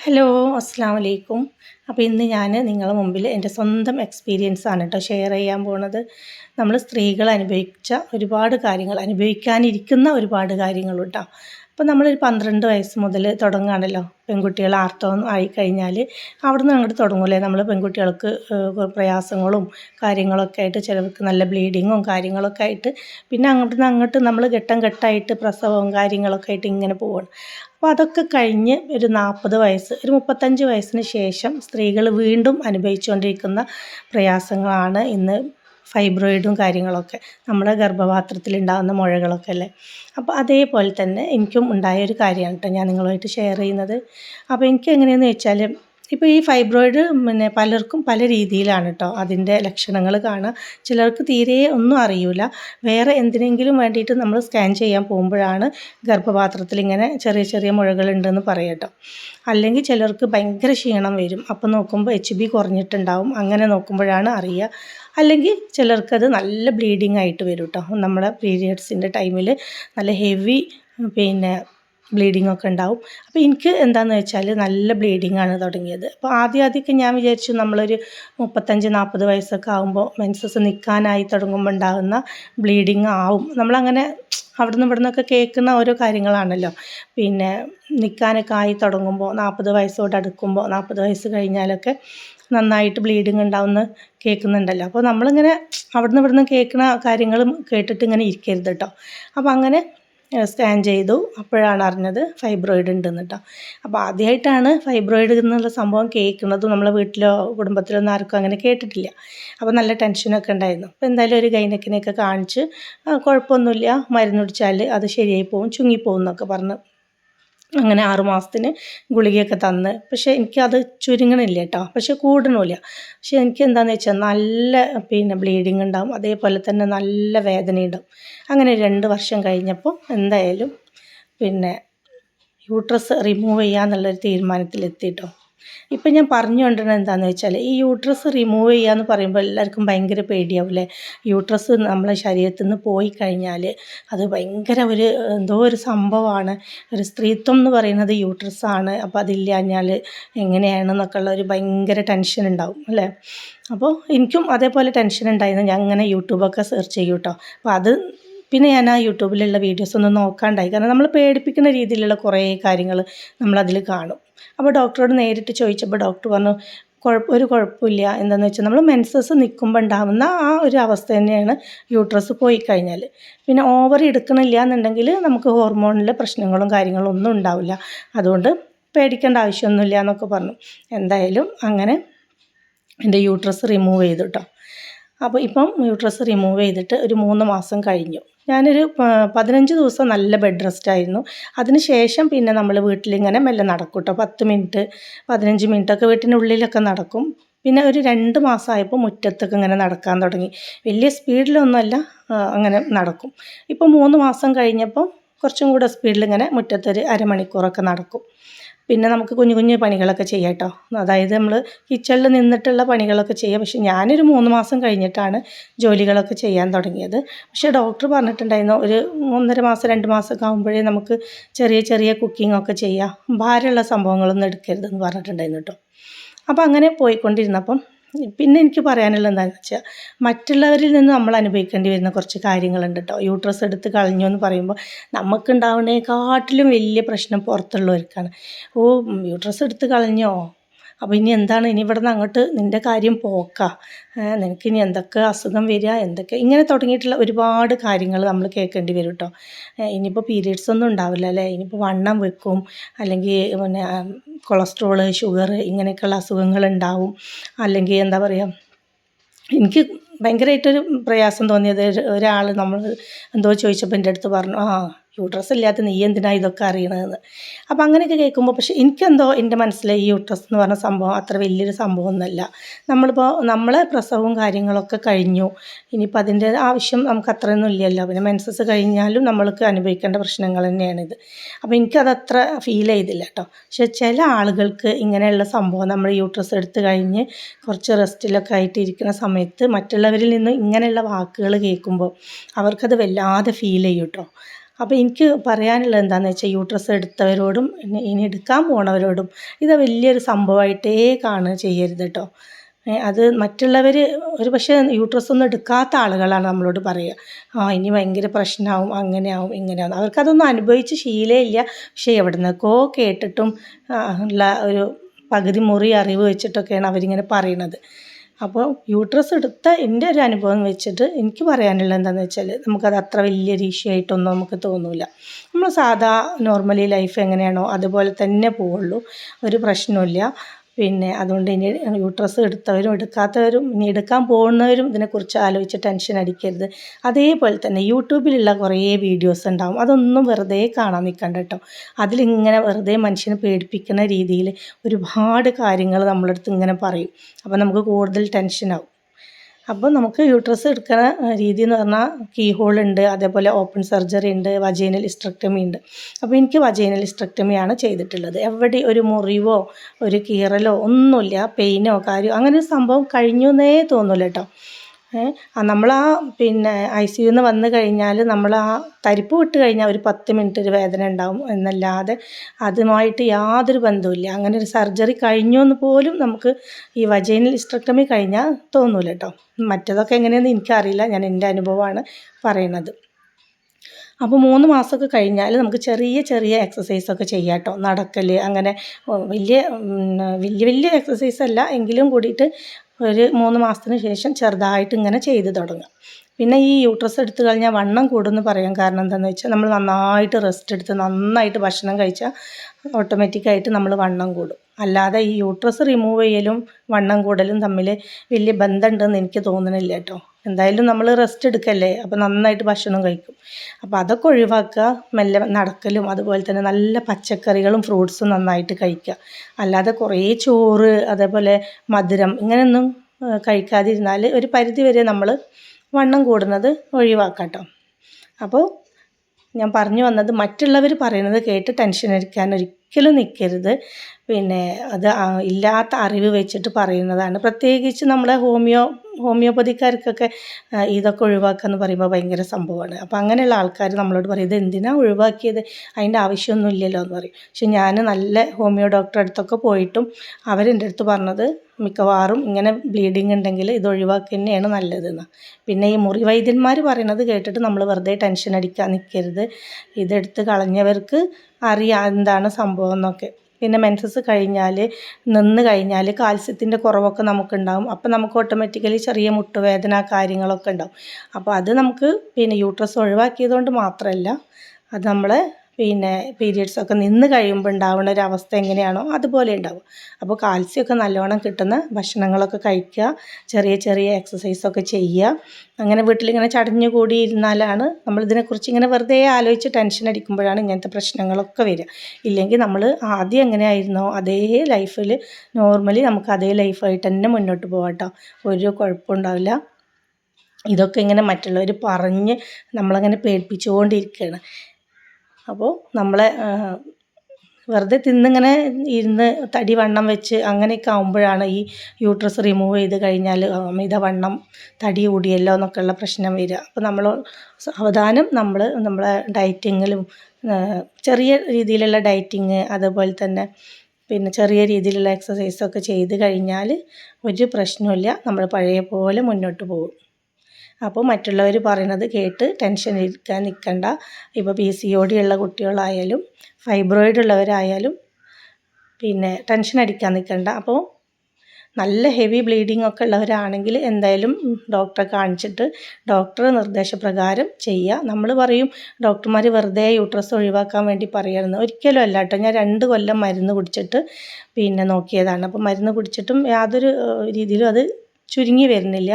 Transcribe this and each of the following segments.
Hello അസ്സാം വലൈക്കും അപ്പോൾ ഇന്ന് ഞാൻ നിങ്ങളുടെ മുമ്പിൽ എന്റെ സ്വന്തം എക്സ്പീരിയൻസ് ആണ് കേട്ടോ ഷെയർ ചെയ്യാൻ പോണത്. നമ്മൾ സ്ത്രീകൾ അനുഭവിച്ച ഒരുപാട് കാര്യങ്ങൾ അനുഭവിക്കാനിരിക്കുന്ന ഒരുപാട് കാര്യങ്ങൾ അപ്പോൾ നമ്മളൊരു പന്ത്രണ്ട് വയസ്സ് മുതൽ തുടങ്ങുകയാണല്ലോ. പെൺകുട്ടികൾ ആർത്തവം ആയി കഴിഞ്ഞാൽ അവിടെ നിന്ന് അങ്ങോട്ട് തുടങ്ങൂലേ? നമ്മൾ പെൺകുട്ടികൾക്ക് പ്രയാസങ്ങളും കാര്യങ്ങളൊക്കെ ആയിട്ട് ചിലർക്ക് നല്ല ബ്ലീഡിങ്ങും കാര്യങ്ങളൊക്കെ ആയിട്ട് പിന്നെ അങ്ങോട്ട് നിന്ന് അങ്ങോട്ട് നമ്മൾ ഘട്ടം ഘട്ടമായിട്ട് പ്രസവവും കാര്യങ്ങളൊക്കെ ആയിട്ട് ഇങ്ങനെ പോവുകയാണ് അപ്പോൾ അതൊക്കെ കഴിഞ്ഞ് ഒരു നാൽപ്പത് വയസ്സ് ഒരു മുപ്പത്തഞ്ച് വയസ്സിന് ശേഷം സ്ത്രീകൾ വീണ്ടും അനുഭവിച്ചുകൊണ്ടിരിക്കുന്ന പ്രയാസങ്ങളാണ് ഇന്ന് ഫൈബ്രോയിഡും കാര്യങ്ങളൊക്കെ നമ്മുടെ ഗർഭപാത്രത്തിൽ ഉണ്ടാകുന്ന മുഴകളൊക്കെ അല്ലേ? അപ്പോൾ അതേപോലെ തന്നെ എനിക്കും ഉണ്ടായ ഒരു കാര്യമാണ് കേട്ടോ ഞാൻ നിങ്ങളുമായിട്ട് ഷെയർ ചെയ്യുന്നത്. അപ്പോൾ എനിക്ക് എങ്ങനെയെന്ന് വെച്ചാൽ ഇപ്പോൾ ഈ ഫൈബ്രോയിഡ് പിന്നെ പലർക്കും പല രീതിയിലാണ് കേട്ടോ അതിന്റെ ലക്ഷണങ്ങൾ കാണുക ചിലർക്ക് തീരെ ഒന്നും അറിയില്ല വേറെ എന്തിനെങ്കിലും വേണ്ടിയിട്ട് നമ്മൾ സ്കാൻ ചെയ്യാൻ പോകുമ്പോഴാണ് ഗർഭപാത്രത്തിൽ ഇങ്ങനെ ചെറിയ ചെറിയ മുഴകളുണ്ടെന്ന് പറയട്ടോ അല്ലെങ്കിൽ ചിലർക്ക് ഭയങ്കര ക്ഷീണം വരും. അപ്പോൾ നോക്കുമ്പോൾ എച്ച് ബി കുറഞ്ഞിട്ടുണ്ടാവും. അങ്ങനെ നോക്കുമ്പോഴാണ് അറിയുക അല്ലെങ്കിൽ ചിലർക്കത് നല്ല ബ്ലീഡിങ് ആയിട്ട് വരും കേട്ടോ നമ്മുടെ പീരിയഡ്സിന്റെ ടൈമിൽ നല്ല ഹെവി പിന്നെ ബ്ലീഡിംഗ് ഒക്കെ ഉണ്ടാവും. അപ്പോൾ എനിക്ക് എന്താണെന്ന് വെച്ചാൽ നല്ല ബ്ലീഡിംഗ് ആണ് തുടങ്ങിയത്. അപ്പോൾ ആദ്യം ആദ്യമൊക്കെ ഞാൻ വിചാരിച്ചു നമ്മളൊരു മുപ്പത്തഞ്ച് നാൽപ്പത് വയസ്സൊക്കെ ആകുമ്പോൾ മെൻസസ് നിൽക്കാനായി തുടങ്ങുമ്പോൾ ഉണ്ടാകുന്ന ബ്ലീഡിങ് ആവും. നമ്മളങ്ങനെ അവിടുന്ന് ഇവിടുന്നൊക്കെ കേൾക്കുന്ന ഓരോ കാര്യങ്ങളാണല്ലോ. പിന്നെ നിൽക്കാനൊക്കെ ആയി തുടങ്ങുമ്പോൾ നാൽപ്പത് വയസ്സോട് അടുക്കുമ്പോൾ നാൽപ്പത് വയസ്സ് കഴിഞ്ഞാലൊക്കെ നന്നായിട്ട് ബ്ലീഡിങ് ഉണ്ടാവുമെന്ന് കേൾക്കുന്നുണ്ടല്ലോ. അപ്പോൾ നമ്മളിങ്ങനെ അവിടുന്ന് ഇവിടുന്ന് കേൾക്കുന്ന കാര്യങ്ങളും കേട്ടിട്ട് ഇങ്ങനെ ഇരിക്കരുത് കേട്ടോ അപ്പോൾ അങ്ങനെ സ്കാൻ ചെയ്തു. അപ്പോഴാണ് അറിഞ്ഞത് ഫൈബ്രോയിഡ് ഉണ്ടെന്ന് കേട്ടോ അപ്പോൾ ആദ്യമായിട്ടാണ് ഫൈബ്രോയിഡ് എന്നുള്ള സംഭവം കേൾക്കുന്നത്. നമ്മളെ വീട്ടിലോ കുടുംബത്തിലോ ഒന്നും ആർക്കും അങ്ങനെ കേട്ടിട്ടില്ല. അപ്പോൾ നല്ല ടെൻഷനൊക്കെ ഉണ്ടായിരുന്നു. അപ്പോൾ എന്തായാലും ഒരു ഗൈനക്കിനെയൊക്കെ കാണിച്ച് കുഴപ്പമൊന്നുമില്ല. മരുന്ന് കുടിച്ചാൽ അത് ശരിയായി പോകും ചുങ്ങിപ്പോകും എന്നൊക്കെ പറഞ്ഞ് അങ്ങനെ ആറു മാസത്തിന് ഗുളികയൊക്കെ തന്ന്. പക്ഷേ എനിക്കത് ചുരുങ്ങണില്ല കേട്ടോ പക്ഷേ കൂടണില്ല. പക്ഷേ എനിക്ക് എന്താണെന്ന് വെച്ചാൽ നല്ല പിന്നെ ബ്ലീഡിങ് ഉണ്ടാവും. അതേപോലെ തന്നെ നല്ല വേദനയുണ്ടാവും അങ്ങനെ രണ്ട് വർഷം കഴിഞ്ഞപ്പോൾ എന്തായാലും പിന്നെ യൂട്രസ് റിമൂവ് ചെയ്യാന്നുള്ളൊരു തീരുമാനത്തിലെത്തിയിട്ടോ ഇപ്പം ഞാൻ പറഞ്ഞു കൊണ്ടിരുന്നത് എന്താണെന്ന് വെച്ചാൽ ഈ യൂട്രസ് റിമൂവ് ചെയ്യുക എന്ന് പറയുമ്പോൾ എല്ലാവർക്കും ഭയങ്കര പേടിയാവില്ലേ? യൂട്രസ് നമ്മളെ ശരീരത്തിൽ നിന്ന് പോയി കഴിഞ്ഞാൽ അത് ഭയങ്കര ഒരു എന്തോ ഒരു സംഭവമാണ്. ഒരു സ്ത്രീത്വം എന്ന് പറയുന്നത് യൂട്രസ്സാണ് അപ്പോൾ അതില്ലാഞ്ഞാൽ എങ്ങനെയാണെന്നൊക്കെ ഉള്ള ഒരു ഭയങ്കര ടെൻഷൻ ഉണ്ടാവും അല്ലേ? അപ്പോൾ എനിക്കും അതേപോലെ ടെൻഷൻ ഉണ്ടായിരുന്നു. ഞാൻ അങ്ങനെ യൂട്യൂബൊക്കെ സെർച്ച് ചെയ്യും കേട്ടോ അപ്പോൾ അത് പിന്നെ ഞാൻ ആ യൂട്യൂബിലുള്ള വീഡിയോസ് ഒന്നും നോക്കാണ്ടായി. കാരണം നമ്മൾ പേടിപ്പിക്കുന്ന രീതിയിലുള്ള കുറേ കാര്യങ്ങൾ നമ്മളതിൽ കാണും. അപ്പോൾ ഡോക്ടറോട് നേരിട്ട് ചോദിച്ചപ്പോൾ ഡോക്ടർ പറഞ്ഞു കുഴപ്പം ഒരു കുഴപ്പമില്ല. എന്താണെന്ന് വെച്ചാൽ നമ്മൾ മെൻസസ് നിൽക്കുമ്പോൾ ഉണ്ടാകുന്ന ആ ഒരു അവസ്ഥ തന്നെയാണ് യൂട്രസ് പോയി കഴിഞ്ഞാൽ പിന്നെ ഓവർ എടുക്കണില്ല എന്നുണ്ടെങ്കിൽ നമുക്ക് ഹോർമോണിലെ പ്രശ്നങ്ങളും കാര്യങ്ങളും ഒന്നും ഉണ്ടാവില്ല. അതുകൊണ്ട് പേടിക്കേണ്ട ആവശ്യമൊന്നുമില്ല എന്നൊക്കെ പറഞ്ഞു. എന്തായാലും അങ്ങനെ എന്റെ യൂട്രസ് റിമൂവ് ചെയ്തു കേട്ടോ അപ്പോൾ ഇപ്പം യൂട്രസ് റിമൂവ് ചെയ്തിട്ട് ഒരു മൂന്ന് മാസം കഴിഞ്ഞു. ഞാനൊരു പതിനഞ്ച് ദിവസം നല്ല ബെഡ് റെസ്റ്റ് ആയിരുന്നു. അതിന് ശേഷം പിന്നെ നമ്മൾ വീട്ടിലിങ്ങനെ മെല്ലെ നടക്കും കേട്ടോ പത്ത് മിനിറ്റ് പതിനഞ്ച് മിനിറ്റൊക്കെ ഉള്ളിലൊക്കെ നടക്കും. പിന്നെ ഒരു രണ്ട് മാസമായപ്പോൾ മുറ്റത്തൊക്കെ ഇങ്ങനെ നടക്കാൻ തുടങ്ങി. വലിയ സ്പീഡിലൊന്നുമല്ല അങ്ങനെ നടക്കും. ഇപ്പോൾ മൂന്ന് മാസം കഴിഞ്ഞപ്പോൾ കുറച്ചും കൂടെ സ്പീഡിൽ ഇങ്ങനെ മുറ്റത്തൊരു അരമണിക്കൂറൊക്കെ നടക്കും. പിന്നെ നമുക്ക് കുഞ്ഞു കുഞ്ഞു പണികളൊക്കെ ചെയ്യാം കേട്ടോ അതായത് നമ്മൾ കിച്ചണിൽ നിന്നിട്ടുള്ള പണികളൊക്കെ ചെയ്യാം. പക്ഷെ ഞാനൊരു മൂന്ന് മാസം കഴിഞ്ഞിട്ടാണ് ജോലികളൊക്കെ ചെയ്യാൻ തുടങ്ങിയത്. പക്ഷെ ഡോക്ടർ പറഞ്ഞിട്ടുണ്ടായിരുന്നു ഒരു ഒന്നര മാസം രണ്ട് മാസമൊക്കെ ആകുമ്പോഴേ നമുക്ക് ചെറിയ ചെറിയ കുക്കിംഗ് ഒക്കെ ചെയ്യാം. ഭാരമുള്ള സംഭവങ്ങളൊന്നും എടുക്കരുതെന്ന് പറഞ്ഞിട്ടുണ്ടായിരുന്നു കേട്ടോ അപ്പോൾ അങ്ങനെ പോയിക്കൊണ്ടിരുന്നപ്പം പിന്നെ എനിക്ക് പറയാനുള്ളത് എന്താണെന്ന് വെച്ചാൽ മറ്റുള്ളവരിൽ നിന്ന് നമ്മൾ അനുഭവിക്കേണ്ടി വരുന്ന കുറച്ച് കാര്യങ്ങളുണ്ട് കേട്ടോ യൂട്രസ് എടുത്ത് കളഞ്ഞു എന്ന് പറയുമ്പോൾ നമുക്കുണ്ടാവുന്നതിനെക്കാട്ടിലും വലിയ പ്രശ്നം പുറത്തുള്ളവർക്കാണ്. ഓ യൂട്രസ് എടുത്ത് കളഞ്ഞോ? അപ്പോൾ ഇനി എന്താണ്? ഇനി ഇവിടെ നിന്ന് അങ്ങോട്ട് നിന്റെ കാര്യം പോക്കാ. നിനക്ക് ഇനി എന്തൊക്കെ അസുഖം വരിക എന്തൊക്കെ? ഇങ്ങനെ തുടങ്ങിയിട്ടുള്ള ഒരുപാട് കാര്യങ്ങൾ നമ്മൾ കേൾക്കേണ്ടി വരും കേട്ടോ ഇനിയിപ്പോൾ പീരീഡ്സ് ഒന്നും ഉണ്ടാവില്ല അല്ലേ? ഇനിയിപ്പോൾ വണ്ണം വെക്കും അല്ലെങ്കിൽ പിന്നെ കൊളസ്ട്രോൾ ഷുഗർ ഇങ്ങനെയൊക്കെയുള്ള അസുഖങ്ങൾ ഉണ്ടാവും. അല്ലെങ്കിൽ എന്താ പറയുക എനിക്ക് ഭയങ്കരമായിട്ടൊരു പ്രയാസം തോന്നിയത് ഒരാൾ നമ്മൾ എന്തോ ചോദിച്ചപ്പോൾ എന്റെ അടുത്ത് പറഞ്ഞു ആ യൂട്രസ് ഇല്ലാത്ത നീ എന്തിനാ ഇതൊക്കെ അറിയണതെന്ന്. അപ്പോൾ അങ്ങനെയൊക്കെ കേൾക്കുമ്പോൾ പക്ഷേ എനിക്കെന്തോ എന്റെ മനസ്സിൽ ഈ യൂട്രസ് എന്ന് പറഞ്ഞ സംഭവം അത്ര വലിയൊരു സംഭവമൊന്നുമല്ല. നമ്മളിപ്പോൾ നമ്മളെ പ്രസവവും കാര്യങ്ങളൊക്കെ കഴിഞ്ഞു. ഇനിയിപ്പോൾ അതിന്റെ ആവശ്യം നമുക്ക് അത്രയൊന്നും ഇല്ലല്ലോ. പിന്നെ മെൻസസ് കഴിഞ്ഞാലും നമ്മൾക്ക് അനുഭവിക്കേണ്ട പ്രശ്നങ്ങൾ തന്നെയാണിത്. അപ്പോൾ എനിക്കതത്ര ഫീൽ ചെയ്തില്ല കേട്ടോ. പക്ഷെ ചില ആളുകൾക്ക് ഇങ്ങനെയുള്ള സംഭവം നമ്മൾ യൂട്രസ് എടുത്ത് കഴിഞ്ഞ് കുറച്ച് റെസ്റ്റിലൊക്കെ ആയിട്ട് ഇരിക്കുന്ന സമയത്ത് മറ്റുള്ളവരിൽ നിന്ന് ഇങ്ങനെയുള്ള വാക്കുകൾ കേൾക്കുമ്പോൾ അവർക്കത് വല്ലാതെ ഫീൽ ചെയ്യും കേട്ടോ. അപ്പോൾ എനിക്ക് പറയാനുള്ളത് എന്താണെന്ന് വെച്ചാൽ യൂട്രസ് എടുത്തവരോടും ഇനി എടുക്കാൻ പോണവരോടും ഇത് വലിയൊരു സംഭവമായിട്ടേ കാണുക ചെയ്യരുത് കേട്ടോ അത് മറ്റുള്ളവർ ഒരു പക്ഷേ യൂട്രസ് ഒന്നും എടുക്കാത്ത ആളുകളാണ് നമ്മളോട് പറയുക ആ ഇനി ഭയങ്കര പ്രശ്നമാവും അങ്ങനെയാവും ഇങ്ങനെയാവും. അവർക്കതൊന്നും അനുഭവിച്ച് ശീലമില്ല പക്ഷേ എവിടെ നിന്നൊക്കെ കേട്ടിട്ടും ഉള്ള ഒരു പകുതി മുറി അറിവ് വെച്ചിട്ടൊക്കെയാണ് അവരിങ്ങനെ പറയണത്. അപ്പോൾ യൂട്രസ് എടുത്ത എന്റെ ഒരു അനുഭവം വെച്ചിട്ട് എനിക്ക് പറയാനുള്ള എന്താണെന്ന് വെച്ചാൽ നമുക്കത് അത്ര വലിയൊരു ഇഷ്യൂ ആയിട്ടൊന്നും നമുക്ക് തോന്നില്ല നമ്മൾ സാധാ നോർമലി ലൈഫ് എങ്ങനെയാണോ അതുപോലെ തന്നെ പോവുള്ളൂ. ഒരു പ്രശ്നമില്ല പിന്നെ അതുകൊണ്ട് ഇനി യൂട്രസ് എടുത്തവരും എടുക്കാത്തവരും ഇനി എടുക്കാൻ പോകുന്നവരും ഇതിനെക്കുറിച്ച് ആലോചിച്ച് ടെൻഷൻ അടിക്കരുത്. അതേപോലെ തന്നെ യൂട്യൂബിലുള്ള കുറേ വീഡിയോസ് ഉണ്ടാവും. അതൊന്നും വെറുതെ കാണാൻ നിൽക്കണ്ട കേട്ടോ. അതിലിങ്ങനെ വെറുതെ മനുഷ്യനെ പേടിപ്പിക്കുന്ന രീതിയിൽ ഒരുപാട് കാര്യങ്ങൾ നമ്മളടുത്ത് ഇങ്ങനെ പറയും. അപ്പോൾ നമുക്ക് കൂടുതൽ ടെൻഷനാവും അപ്പോൾ നമുക്ക് യൂട്രസ് എടുക്കുന്ന രീതി എന്ന് പറഞ്ഞാൽ കീ ഹോൾ ഉണ്ട് അതേപോലെ ഓപ്പൺ സർജറി ഉണ്ട് വജൈനൽ ഇസ്ട്രക്ടമി ഉണ്ട്. അപ്പോൾ എനിക്ക് വജൈനൽ ഇസ്ട്രക്ടമിയാണ് ചെയ്തിട്ടുള്ളത്. എവിടെ ഒരു മുറിവോ ഒരു കീറലോ ഒന്നുമില്ല പെയിനോ കാര്യമോ അങ്ങനെ ഒരു സംഭവം കഴിഞ്ഞു എന്നേ തോന്നില്ല കേട്ടോ. നമ്മൾ ആ പിന്നെ ഐ സി യുന്ന് വന്നു കഴിഞ്ഞാൽ നമ്മൾ ആ തരിപ്പ് വിട്ട് കഴിഞ്ഞാൽ ഒരു പത്ത് മിനിറ്റ് ഒരു വേദന ഉണ്ടാവും എന്നല്ലാതെ അതുമായിട്ട് യാതൊരു ബന്ധവുമില്ല. അങ്ങനെ ഒരു സർജറി കഴിഞ്ഞു എന്ന് പോലും നമുക്ക് ഈ വജൈനൽ ഇസ്ട്രക്ടമി കഴിഞ്ഞാൽ തോന്നൂല കേട്ടോ മറ്റതൊക്കെ എങ്ങനെയെന്ന് എനിക്കറിയില്ല. ഞാൻ എന്റെ അനുഭവമാണ് പറയുന്നത് അപ്പോൾ മൂന്ന് മാസമൊക്കെ കഴിഞ്ഞാൽ നമുക്ക് ചെറിയ ചെറിയ എക്സസൈസൊക്കെ ചെയ്യാം കേട്ടോ നടക്കൽ അങ്ങനെ വലിയ വലിയ വലിയ എക്സസൈസ് അല്ല എങ്കിലും കൂടിയിട്ട് ഒരു മൂന്ന് മാസത്തിന് ശേഷം ചെറുതായിട്ട് ഇങ്ങനെ ചെയ്ത് തുടങ്ങുക. പിന്നെ ഈ യൂട്രസ് എടുത്തു കഴിഞ്ഞാൽ വണ്ണം കൂടുമെന്ന് പറയാൻ കാരണം എന്താണെന്ന് വെച്ചാൽ നമ്മൾ നന്നായിട്ട് റെസ്റ്റ് എടുത്ത് നന്നായിട്ട് ഭക്ഷണം കഴിച്ചാൽ ഓട്ടോമാറ്റിക്കായിട്ട് നമ്മൾ വണ്ണം കൂടും. അല്ലാതെ ഈ യൂട്രസ് റിമൂവ് ചെയ്യലും വണ്ണം കൂടലും തമ്മിൽ വലിയ ബന്ധമുണ്ടെന്ന് എനിക്ക് തോന്നണില്ല കേട്ടോ. എന്തായാലും നമ്മൾ റെസ്റ്റ് എടുക്കല്ലേ അപ്പോൾ നന്നായിട്ട് ഭക്ഷണം കഴിക്കും. അപ്പോൾ അതൊക്കെ ഒഴിവാക്കുക മെല്ലെ നടക്കലും അതുപോലെ തന്നെ നല്ല പച്ചക്കറികളും ഫ്രൂട്ട്സും നന്നായിട്ട് കഴിക്കുക. അല്ലാതെ കുറേ ചോറ് അതേപോലെ മധുരം ഇങ്ങനെയൊന്നും കഴിക്കാതിരുന്നാൽ ഒരു പരിധി വരെ നമ്മൾ വണ്ണം കൂടുന്നത് ഒഴിവാക്കാട്ടോ. അപ്പോൾ ഞാൻ പറഞ്ഞു വന്നത് മറ്റുള്ളവർ പറയുന്നത് കേട്ട് ടെൻഷൻ അടിക്കാൻ ഒരിക്കലും നിൽക്കരുത് പിന്നെ അത് ഇല്ലാത്ത അറിവ് വെച്ചിട്ട് പറയുന്നതാണ്. പ്രത്യേകിച്ച് നമ്മളെ ഹോമിയോ ഹോമിയോപ്പതിക്കാർക്കൊക്കെ ഇതൊക്കെ ഒഴിവാക്കുക എന്ന് പറയുമ്പോൾ ഭയങ്കര സംഭവമാണ്. അപ്പോൾ അങ്ങനെയുള്ള ആൾക്കാർ നമ്മളോട് പറയും ഇത് എന്തിനാണ് ഒഴിവാക്കിയത്? അതിന്റെ ആവശ്യമൊന്നും ഇല്ലല്ലോ എന്ന് പറയും. പക്ഷെ ഞാൻ നല്ല ഹോമിയോ ഡോക്ടറെ അടുത്തൊക്കെ പോയിട്ടും അവരെന്റെ അടുത്ത് പറഞ്ഞത് മിക്കവാറും ഇങ്ങനെ ബ്ലീഡിങ് ഉണ്ടെങ്കിൽ ഇത് ഒഴിവാക്കുക തന്നെയാണ് നല്ലതെന്ന്. പിന്നെ ഈ മുറി വൈദ്യന്മാർ പറയുന്നത് കേട്ടിട്ട് നമ്മൾ വെറുതെ ടെൻഷൻ അടിക്കാൻ നിൽക്കരുത് ഇതെടുത്ത് കളഞ്ഞവർക്ക് അറിയാം എന്താണ് സംഭവം എന്നൊക്കെ. പിന്നെ മെൻസസ് കഴിഞ്ഞാൽ നിന്ന് കഴിഞ്ഞാൽ കാൽസ്യത്തിന്റെ കുറവൊക്കെ നമുക്കുണ്ടാകും അപ്പോൾ നമുക്ക് ഓട്ടോമാറ്റിക്കലി ചെറിയ മുട്ടുവേദന കാര്യങ്ങളൊക്കെ ഉണ്ടാകും അപ്പോൾ അത് നമുക്ക് പിന്നെ യൂട്രസ് ഒഴിവാക്കിയത് കൊണ്ട് മാത്രമല്ല അത് നമ്മളെ പിന്നെ പീരിയഡ്സ് ഒക്കെ നിന്ന് കഴിയുമ്പോൾ ഉണ്ടാവുന്ന ഒരു അവസ്ഥ എങ്ങനെയാണോ അതുപോലെ ഉണ്ടാവും അപ്പോൾ കാൽസ്യമൊക്കെ നല്ലോണം കിട്ടുന്ന ഭക്ഷണങ്ങളൊക്കെ കഴിക്കുക ചെറിയ ചെറിയ എക്സസൈസൊക്കെ ചെയ്യുക. അങ്ങനെ വീട്ടിലിങ്ങനെ ചടഞ്ഞു കൂടി ഇരുന്നാലാണ് നമ്മൾ ഇതിനെക്കുറിച്ച് ഇങ്ങനെ വെറുതെ ആലോചിച്ച് ടെൻഷൻ അടിക്കുമ്പോഴാണ് ഇങ്ങനത്തെ പ്രശ്നങ്ങളൊക്കെ വരിക. ഇല്ലെങ്കിൽ നമ്മൾ ആദ്യം എങ്ങനെയായിരുന്നോ അതേ ലൈഫിൽ നോർമലി നമുക്ക് അതേ ലൈഫായിട്ട് തന്നെ മുന്നോട്ട് പോകാം ഒരു കുഴപ്പമുണ്ടാവില്ല ഇതൊക്കെ ഇങ്ങനെ മറ്റുള്ളവർ പറഞ്ഞ് നമ്മളങ്ങനെ പേടിപ്പിച്ചുകൊണ്ടിരിക്കുകയാണ്. അപ്പോൾ നമ്മളെ വെറുതെ തിന്നിങ്ങനെ ഇരുന്ന് തടി വണ്ണം വെച്ച് അങ്ങനെയൊക്കെ ആകുമ്പോഴാണ് ഈ യൂട്രസ് റിമൂവ് ചെയ്ത് കഴിഞ്ഞാൽ അമിത വണ്ണം തടി കൂടിയല്ലോ എന്നൊക്കെയുള്ള പ്രശ്നം വരിക. അപ്പോൾ നമ്മൾ സാവധാനം നമ്മൾ നമ്മളെ ഡയറ്റിങ്ങിലും ചെറിയ രീതിയിലുള്ള ഡയറ്റിങ് അതുപോലെ തന്നെ പിന്നെ ചെറിയ രീതിയിലുള്ള എക്സസൈസൊക്കെ ചെയ്ത് കഴിഞ്ഞാൽ ഒരു പ്രശ്നമില്ല നമ്മൾ പഴയ പോലെ മുന്നോട്ട് പോകും. അപ്പോൾ മറ്റുള്ളവർ പറയുന്നത് കേട്ട് ടെൻഷൻ എടുക്കാൻ നിൽക്കണ്ട. ഇപ്പോൾ പി സി ഒ ഡി ഉള്ള കുട്ടികളായാലും ഫൈബ്രോയിഡ് ഉള്ളവരായാലും പിന്നെ ടെൻഷൻ അടിക്കാൻ നിൽക്കണ്ട. അപ്പോൾ നല്ല ഹെവി ബ്ലീഡിംഗ് ഒക്കെ ഉള്ളവരാണെങ്കിൽ എന്തായാലും ഡോക്ടറെ കാണിച്ചിട്ട് ഡോക്ടർ നിർദ്ദേശപ്രകാരം ചെയ്യുക. നമ്മൾ പറയും ഡോക്ടർമാർ വെറുതെ യൂട്രസ് ഒഴിവാക്കാൻ വേണ്ടി പറയുന്നു ഒരിക്കലും അല്ല കേട്ടോ. ഞാൻ രണ്ട് കൊല്ലം മരുന്ന് കുടിച്ചിട്ട് പിന്നെ നോക്കിയതാണ്. അപ്പോൾ മരുന്ന് കുടിച്ചിട്ടും യാതൊരു രീതിയിലും അത് ചുരുങ്ങി വരുന്നില്ല.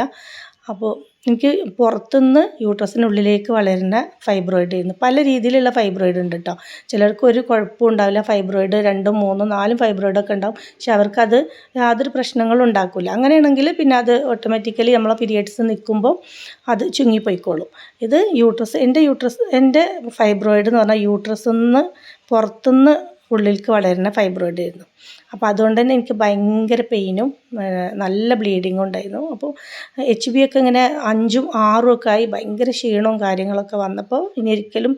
അപ്പോൾ എനിക്ക് പുറത്തുനിന്ന് യൂട്രസിനുള്ളിലേക്ക് വളരുന്ന ഫൈബ്രോയിഡ് ചെയ്യുന്നു പല രീതിയിലുള്ള ഫൈബ്രോയിഡ് ഉണ്ട് കേട്ടോ ചിലർക്ക് ഒരു കുഴപ്പവും ഉണ്ടാവില്ല. ഫൈബ്രോയിഡ് രണ്ടും മൂന്നും നാലും ഫൈബ്രോയിഡൊക്കെ ഉണ്ടാവും. പക്ഷെ അവർക്കത് യാതൊരു പ്രശ്നങ്ങളും ഉണ്ടാക്കില്ല അങ്ങനെയാണെങ്കിൽ പിന്നെ അത് ഓട്ടോമാറ്റിക്കലി നമ്മളെ പീരിയഡ്സ് നിൽക്കുമ്പോൾ അത് ചുങ്ങിപ്പോയിക്കോളും. ഇത് യൂട്രസ് എന്റെ യൂട്രസ് എന്റെ ഫൈബ്രോയിഡ് എന്ന് പറഞ്ഞാൽ യൂട്രസിൽ നിന്ന് പുറത്തുനിന്ന് ഉള്ളിലേക്ക് വളരുന്ന ഫൈബ്രോയിഡ് ആയിരുന്നു. അപ്പോൾ അതുകൊണ്ട് തന്നെ എനിക്ക് ഭയങ്കര പെയിനും നല്ല ബ്ലീഡിങ്ങും ഉണ്ടായിരുന്നു. അപ്പോൾ എച്ച് ബി ഒക്കെ ഇങ്ങനെ അഞ്ചും ആറും ഒക്കെ ആയി ഭയങ്കര ക്ഷീണവും കാര്യങ്ങളൊക്കെ വന്നപ്പോൾ ഇനി ഒരിക്കലും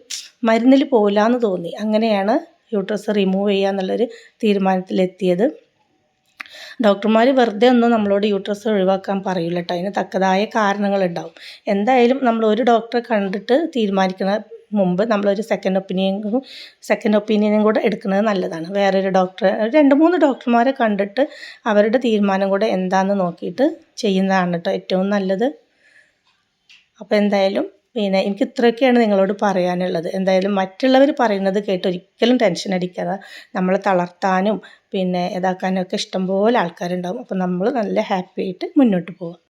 മരുന്നിൽ പോകില്ല എന്ന് തോന്നി. അങ്ങനെയാണ് യൂട്രസ് റിമൂവ് ചെയ്യുക എന്നുള്ളൊരു തീരുമാനത്തിലെത്തിയത്. ഡോക്ടർമാർ വെറുതെ ഒന്നും നമ്മളോട് യൂട്രസ് ഒഴിവാക്കാൻ പറയില്ല കേട്ടോ അതിന് തക്കതായ കാരണങ്ങളുണ്ടാവും. എന്തായാലും നമ്മൾ ഒരു ഡോക്ടറെ കണ്ടിട്ട് തീരുമാനിക്കുന്ന മുമ്പ് നമ്മളൊരു സെക്കൻഡ് ഒപ്പീനിയനും സെക്കൻഡ് ഒപ്പീനിയനും കൂടെ എടുക്കുന്നത് നല്ലതാണ്. വേറൊരു ഡോക്ടറെ രണ്ട് മൂന്ന് ഡോക്ടർമാരെ കണ്ടിട്ട് അവരുടെ തീരുമാനം കൂടെ എന്താണെന്ന് നോക്കിയിട്ട് ചെയ്യുന്നതാണ് കേട്ടോ ഏറ്റവും നല്ലത്. അപ്പോൾ എന്തായാലും പിന്നെ എനിക്ക് ഇത്രയൊക്കെയാണ് നിങ്ങളോട് പറയാനുള്ളത്. എന്തായാലും മറ്റുള്ളവർ പറയുന്നത് കേട്ട് ഒരിക്കലും ടെൻഷൻ അടിക്കാതെ നമ്മളെ തളർത്താനും പിന്നെ ഇതാക്കാനും ഒക്കെ ഇഷ്ടംപോലെ ആൾക്കാരുണ്ടാവും. അപ്പോൾ നമ്മൾ നല്ല ഹാപ്പി ആയിട്ട് മുന്നോട്ട് പോവുക